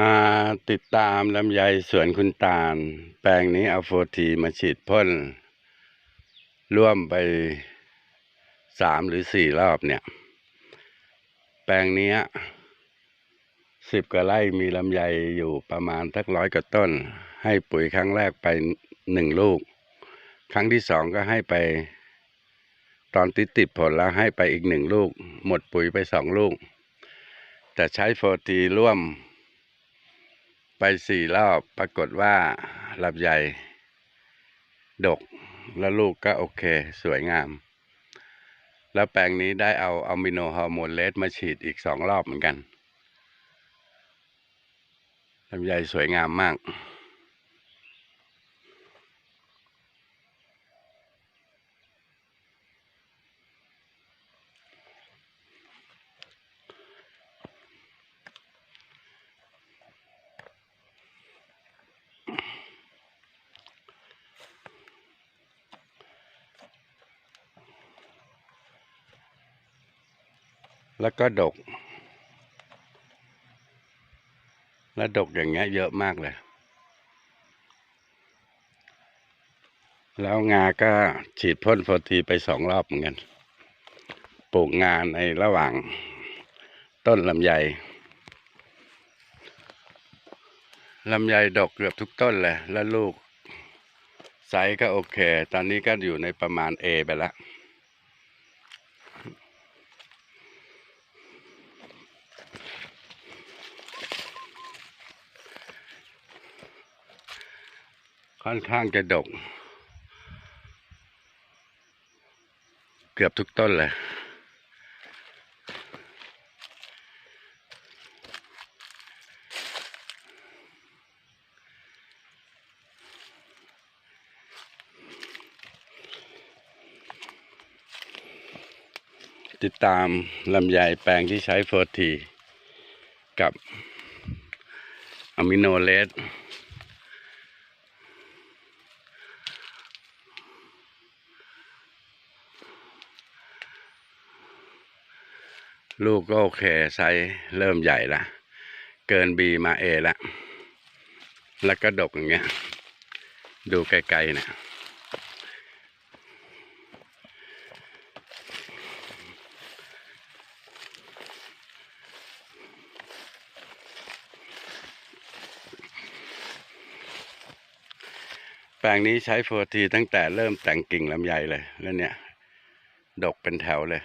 มาติดตามลำไยสวนคุณตาล แปลงนี้เอาโฟทีมาฉีดพ่น ร่วมไปสามหรือสี่รอบเนี่ย แปลงนี้สิบกว่าไร่มีลำไยอยู่ประมาณทักร้อยกว่าต้น ให้ปุ๋ยครั้งแรกไปหนึ่งลูก ครั้งที่สองก็ให้ไป ตอนติดติดผลแล้วให้ไปอีกหนึ่งลูก หมดปุ๋ยไปสองลูก แต่ใช้โฟทีร่วม ไปสี่รอบปรากฏว่าลำไยดก แล้วลูกก็โอเค สวยงาม แล้วแปลงนี้ได้เอาอะมิโนฮอร์โมนเลสมาฉีดอีกสองรอบเหมือนกันลำไยสวยงามมาก แล้วก็ดก แล้วดกอย่างเงี้ยเยอะมากเลย แล้วงาก็ฉีดพ่นโฟทีไปสองรอบเหมือนกัน ปลูกงานในระหว่างต้นลำไยลำไยดกเกือบทุกต้นเลย แล้วลูกไซส์ก็โอเค ตอนนี้ก็อยู่ในประมาณ A ไปแล้ว ค่อนข้างจะดก เกือบทุกต้นเลยติดตามลำไยแปลงที่ใช้โฟอร์ที กับอะมิโนเลส ลูกก็โอเคไซส์เริ่มใหญ่ละเกินบีมาเอละแล้วก็ดกอย่างเงี้ย ดูไกลๆนะแปลงนี้ใช้โฟทีตั้งแต่เริ่มแต่งกิ่งลำไยเลย แล้วเนี่ย ดกเป็นแถวเลย